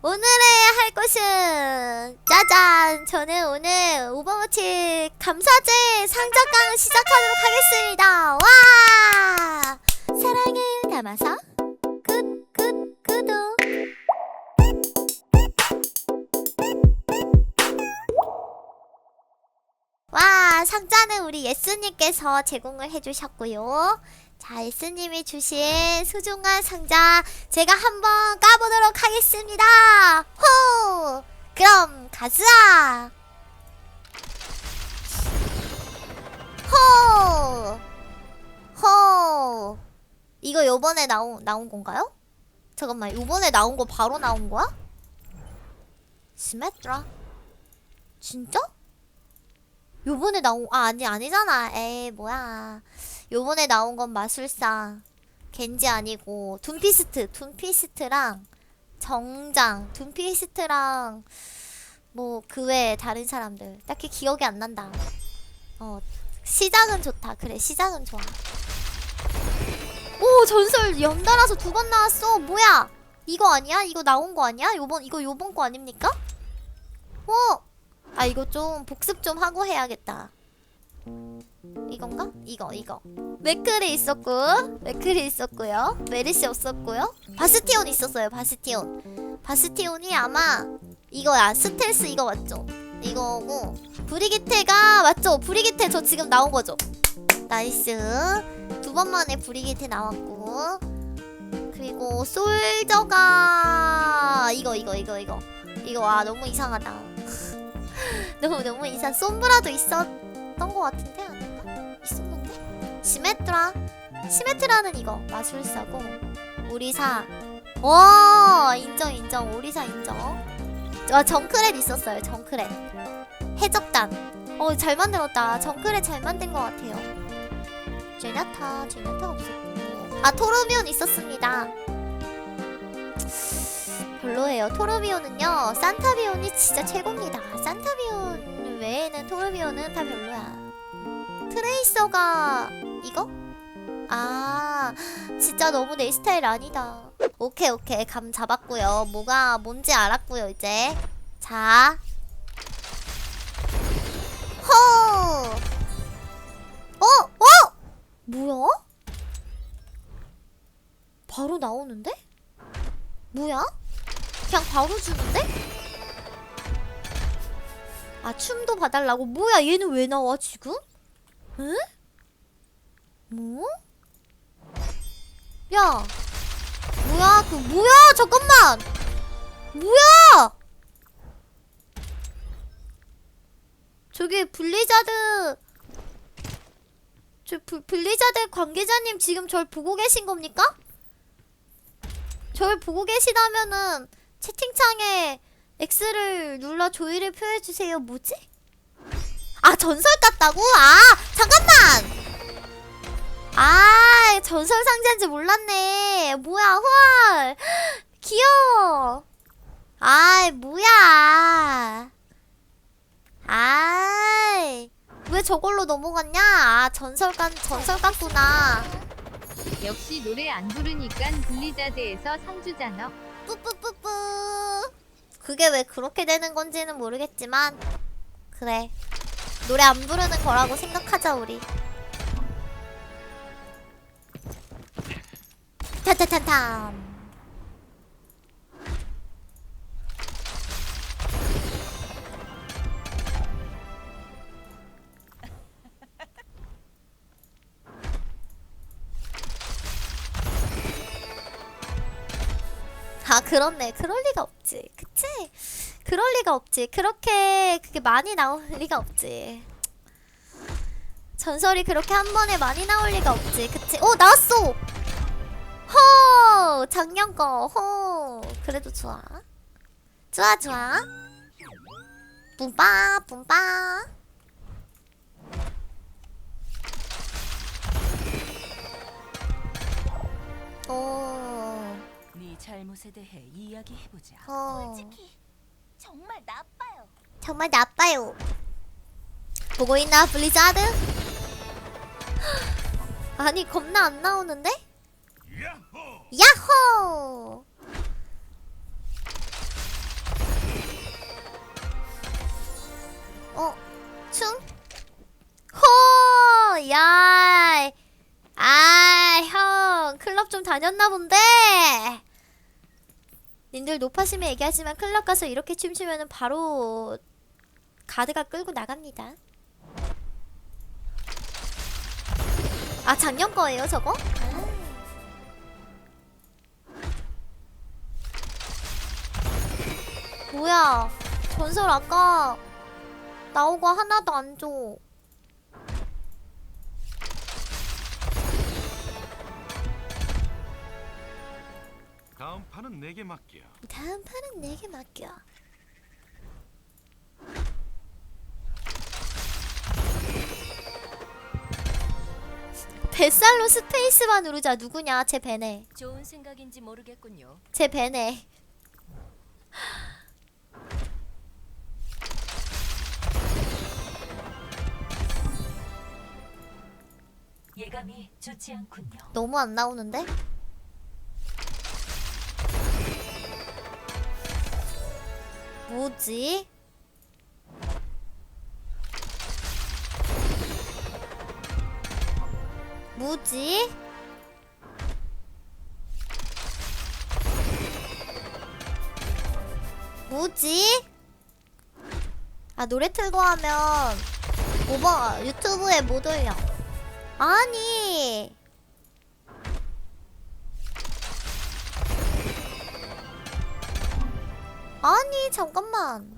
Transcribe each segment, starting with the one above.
오늘의 할 것은 짜잔! 저는 오늘 오버워치 감사제 상자강 시작하도록 하겠습니다. 와! 사랑을 담아서 굿, 굿, 구독. 와, 상자는 우리 예스님께서 제공을 해주셨고요. 자, 예스님이 주신 소중한 상자 제가 한번 까보도록 하겠습니다. 호! 그럼 가자. 호! 호! 이거 요번에 나온 나온 건가요? 잠깐만, 요번에 나온 거 바로 나온 거야? 스메트라? 진짜? 요번에 나온 아 아니 아니잖아. 에이 뭐야. 요번에 나온 건 마술사 겐지 아니고 둠피스트 둠피스트랑 정장 둠피스트랑 뭐 그 외에 다른 사람들 딱히 기억이 안 난다. 어 시작은 좋다. 그래 시작은 좋아. 오 전설 연달아서 두 번 나왔어. 뭐야? 이거 아니야? 이거 나온 거 아니야? 요번 이거 요번 거 아닙니까? 어? 아 이거 좀 복습 좀 하고 해야겠다. 이건가? 이거 이거. 맥클이 있었고 맥클이 있었고요. 메리시 없었고요. 바스티온 있었어요. 바스티온. 바스티온이 아마 이거야. 스텔스 이거 맞죠? 이거고 브리기테가 맞죠? 브리기테 저 지금 나온 거죠? 나이스. 두 번 만에 브리기테 나왔고 그리고 솔저가 이거 이거 이거 이거 이거 와 너무 이상하다. 너무 너무 이상. 솜브라도 있었던 것 같은데? 시메트라. 시메트라는 이거 마술사고 오리사. 와 인정 인정 오리사 인정. 아 정크렛 있었어요 정크렛. 해적단. 어 잘 만들었다. 정크렛 잘 만든 것 같아요. 제냐타 제냐타 없었고. 아 토르미온 있었습니다. 별로예요. 토르비온은요, 산타비온이 진짜 최고입니다. 산타비온 외에는 토르비온은 다 별로야. 트레이서가 이거? 아, 진짜 너무 내 스타일 아니다. 오케이, 오케이. 감 잡았고요. 뭐가 뭔지 알았고요, 이제. 자. 허! 어? 어? 뭐야? 바로 나오는데? 뭐야? 그냥 바로 주는데? 아 춤도 봐달라고? 뭐야 얘는 왜 나와 지금? 응? 뭐? 야 뭐야 그 뭐야 잠깐만 뭐야 저기 블리자드 저 블, 블리자드 관계자님 지금 절 보고 계신 겁니까? 절 보고 계시다면은 채팅창에 X를 눌러 조의를 표해주세요. 뭐지? 아 전설 같다고? 아 잠깐만. 아 전설 상자인지 몰랐네. 뭐야 헐 귀여워. 아이 뭐야. 아이 왜 저걸로 넘어갔냐? 아 전설간 전설 같구나. 역시 노래 안 부르니깐 블리자드에서 상주잖아. 뿌뿌뿌뿌. 그게 왜 그렇게 되는 건지는 모르겠지만 그래 노래 안 부르는 거라고 생각하자 우리. 타타타탐. 아 그렇네. 그럴 리가 없지. 그치? 그럴 리가 없지. 그렇게 그게 많이 나올 리가 없지. 전설이 그렇게 한 번에 많이 나올 리가 없지. 그치? 오 나왔어 호 작년 거호 그래도 좋아 좋아 좋아 뿜빠 뿜빠 오 네 잘못에 대해 이야기해보자. 어. 솔직히 정말 나빠요. 정말 나빠요. 보고 있나 블리자드? 아니 겁나 안 나오는데? 야호! 어? 춤? 호! 야! 아, 형! 클럽 좀 다녔나 본데? 님들 높아심에 얘기하지만 클럽 가서 이렇게 춤추면 바로 가드가 끌고 나갑니다. 아, 작년 거예요, 저거? 뭐야 전설 아까 나오고 하나도 안 줘. 다음 판은 내게 맡겨. 다음 판은 내게 맡겨. 뱃살로 스페이스만 누르자 누구냐 제 배네 좋은 생각인지 모르겠군요. 제 배네 예감이 좋지 않군요. 너무 안 나오는데? 뭐지? 뭐지? 뭐지? 아 노래 틀고 하면 오버 유튜브에 못 올려 아니. 아니 잠깐만.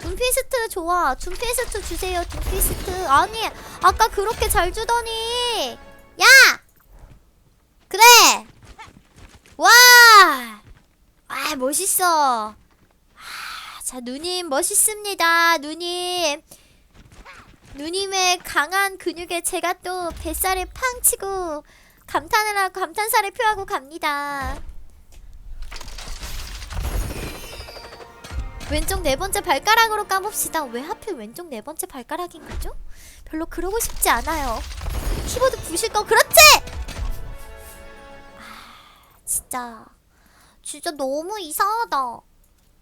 둠피스트 좋아. 둠피스트 주세요 둠피스트. 아니 아까 그렇게 잘 주더니. 야! 그래! 와 아 멋있어. 아, 자 누님 멋있습니다 누님 누님의 강한 근육에 제가 또 뱃살에 팡 치고 감탄을 하고 감탄사를 표하고 갑니다. 왼쪽 네 번째 발가락으로 까봅시다. 왜 하필 왼쪽 네 번째 발가락인 거죠? 별로 그러고 싶지 않아요. 키보드 부실 거 그렇지! 아, 진짜 진짜 너무 이상하다.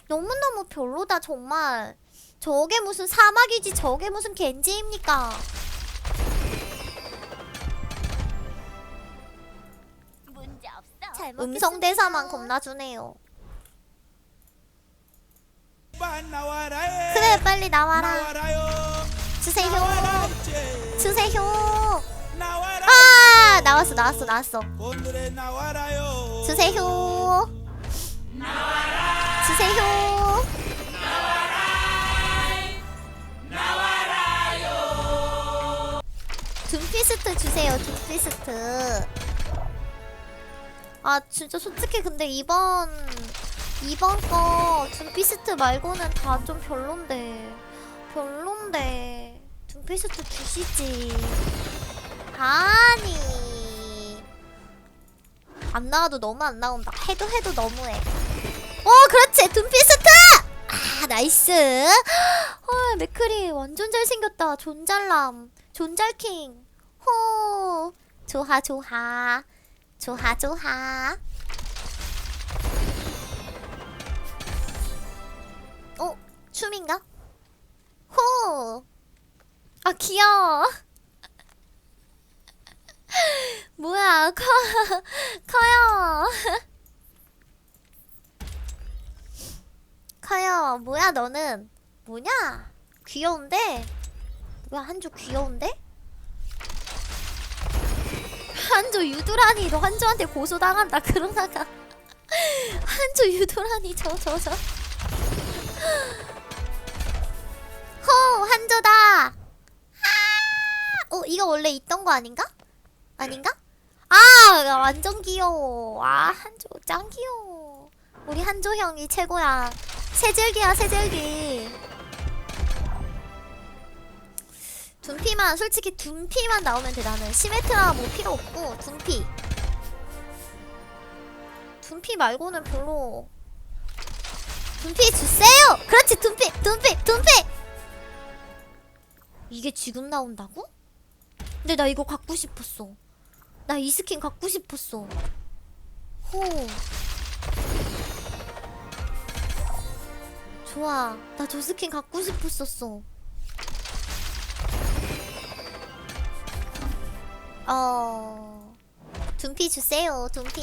너무너무 별로다 정말. 저게 무슨 사막이지 저게 무슨 겐지입니까? 음성 대사만 겁나 주네요. 그래 빨리 나와라. 주세요. 주세요. 아 나왔어 나왔어 나왔어. 주세요. 주세요. 둠피스트 주세요 둠피스트. 아 진짜 솔직히 근데 이번 이번 거 둠피스트 말고는 다 좀 별론데 별론데 둠피스트 주시지. 아니. 안 나와도 너무 안 나온다. 해도 해도 너무해. 어 그렇지. 둠피스트! 아 나이스. 헐 맥크리 완전 잘생겼다. 존잘남. 존잘킹. 호 좋아 좋아. 좋아 좋아. 어? 춤인가? 호! 아 귀여워. 뭐야 커 커요. 커요. 뭐야 너는? 뭐냐? 귀여운데? 뭐야 한조 귀여운데 한조 유두라니 너 한조한테 고소당한다. 그러다가 한조 유두라니 저 저 저. 호 한조다. 아! 어 이거 원래 있던 거 아닌가? 아닌가? 아나 완전 귀여워. 아 한조 짱 귀여워. 우리 한조 형이 최고야. 새질기야 새질기 둔피만 솔직히 둔피만 나오면 돼 나는 시메트라 뭐 필요 없고 둔피. 둔피 말고는 별로. 둔피 주세요! 그렇지 둔피 둔피 둔피! 이게 지금 나온다고? 근데 나 이거 갖고 싶었어. 나 이 스킨 갖고 싶었어. 호. 좋아. 나 저 스킨 갖고 싶었었어 어. 둠피 주세요 둠피.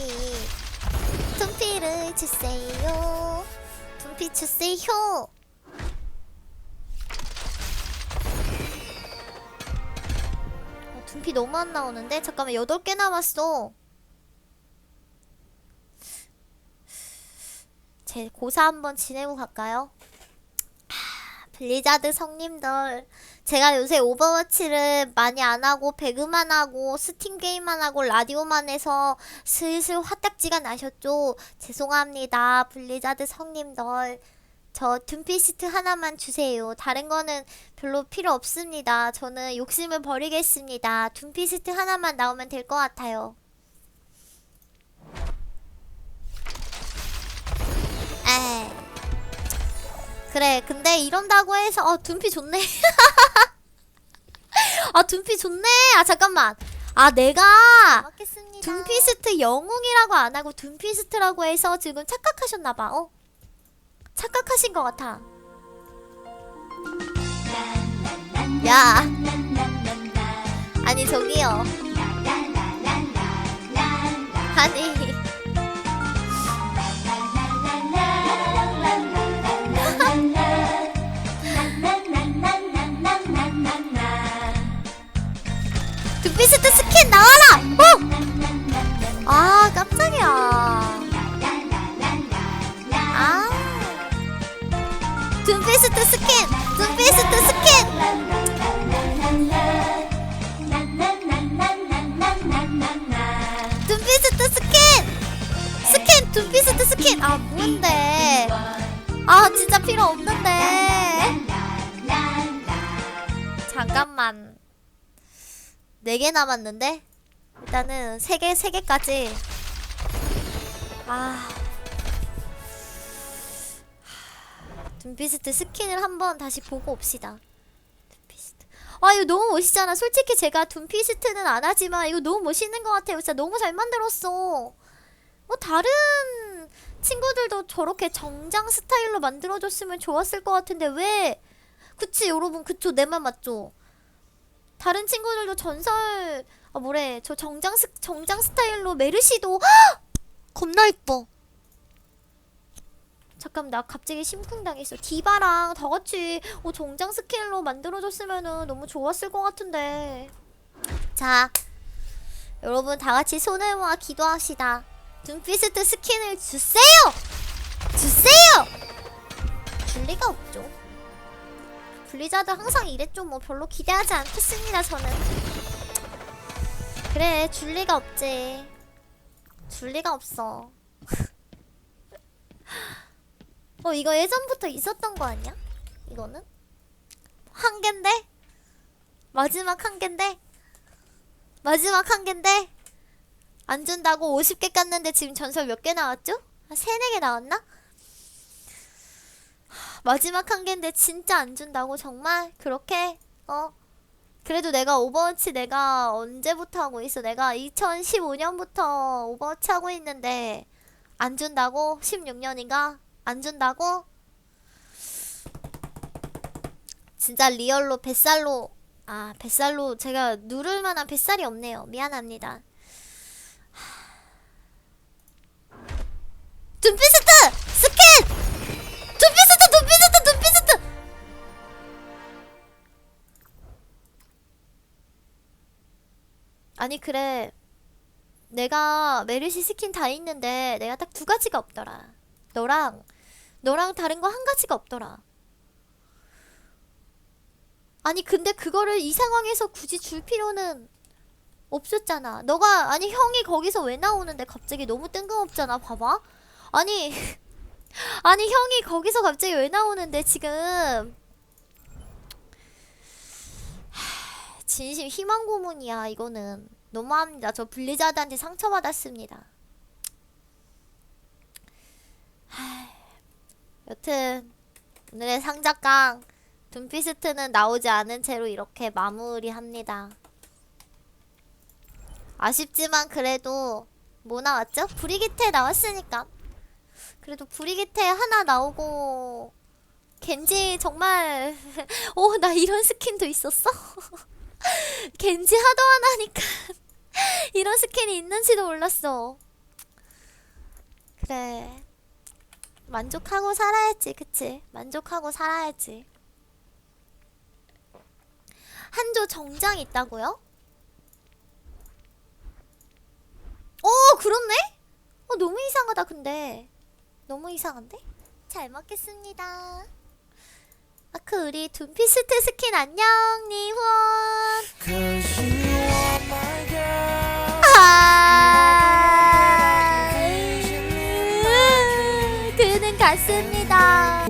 둠피를 주세요. 둠피 주세요. 어, 둠피 너무 안 나오는데? 잠깐만 8개 남았어. 제 고사 한번 지내고 갈까요? 하, 블리자드 성님들 제가 요새 오버워치를 많이 안 하고 배그만 하고 스팀 게임만 하고 라디오만 해서 슬슬 화딱지가 나셨죠? 죄송합니다. 블리자드 성님들. 저 둠피스트 하나만 주세요. 다른 거는 별로 필요 없습니다. 저는 욕심을 버리겠습니다. 둠피스트 하나만 나오면 될 것 같아요. 그래, 근데 이런다고 해서, 어, 둠피 좋네. 아, 둠피 좋네. 아, 잠깐만. 아, 내가 둠피스트 영웅이라고 안 하고 둠피스트라고 해서 지금 착각하셨나봐. 어? 착각하신 것 같아. 야. 아니, 저기요. 아니. 스킨! 둠피스트 스킨! 아, 뭔데? 아, 진짜 필요 없는데. 잠깐만. 4개 남았는데? 일단은 3개, 3개까지. 아. 둠피스트 스킨을 한번 다시 보고 옵시다. 둠피스트. 아, 이거 너무 멋있잖아. 솔직히 제가 둠피스트는 안 하지만 이거 너무 멋있는 것 같아요. 진짜 너무 잘 만들었어. 뭐, 다른 친구들도 저렇게 정장 스타일로 만들어줬으면 좋았을 것 같은데, 왜? 그치, 여러분. 그쵸. 내 말 맞죠? 다른 친구들도 전설 아 뭐래 저 정장 스, 정장 스타일로 메르시도 헉! 겁나 이뻐 잠깐 나 갑자기 심쿵당했어 디바랑 다 같이 어, 정장 스킬로 만들어줬으면은 너무 좋았을 것 같은데 자 여러분 다 같이 손을 모아 기도합시다 둠피스트 스킨을 주세요 주세요 줄 리가 없죠 블리자드 항상 이랬죠 뭐 별로 기대하지 않겠습니다 저는 그래 줄 리가 없지 줄 리가 없어 어 이거 예전부터 있었던 거 아니야? 이거는? 한 갠데? 마지막 한 갠데? 마지막 한 갠데? 안 준다고 50개 깠는데 지금 전설 몇 개 나왔죠? 한 3, 4개 나왔나? 마지막 한 개인데 진짜 안 준다고? 정말? 그렇게? 어? 그래도 내가 오버워치 내가 언제부터 하고 있어? 내가 2015년부터 오버워치 하고 있는데 안 준다고? 16년인가? 안 준다고? 진짜 리얼로 뱃살로 아 뱃살로 제가 누를 만한 뱃살이 없네요. 미안합니다 둠피스트! 스킨 둠피스트 둠피스트 둠피스트! 아니 그래. 내가 메르시 스킨 다 있는데 내가 딱 두 가지가 없더라. 너랑 너랑 다른 거 한 가지가 없더라. 아니 근데 그거를 이 상황에서 굳이 줄 필요는 없었잖아. 너가 아니 형이 거기서 왜 나오는데 갑자기 너무 뜬금없잖아. 봐봐 아니 아니 형이 거기서 갑자기 왜 나오는데 지금? 하, 진심 희망 고문이야 이거는. 너무합니다. 저 블리자드한테 상처받았습니다. 하, 여튼 오늘의 상작강 둠피스트는 나오지 않은 채로 이렇게 마무리합니다. 아쉽지만 그래도 뭐 나왔죠? 브리기테 나왔으니까 그래도 브리기테 하나 나오고 겐지 정말 오 나 이런 스킨도 있었어? 겐지 하도 안 하니까 이런 스킨이 있는지도 몰랐어. 그래. 만족하고 살아야지, 그치? 만족하고 살아야지. 한조 정장 있다고요? 어, 그렇네? 어, 너무 이상하다, 근데. 너무 이상한데? 잘 먹겠습니다. 아크, 우리 둠피스 트 스킨 안녕, 니훈. 아, 그는 갔습니다.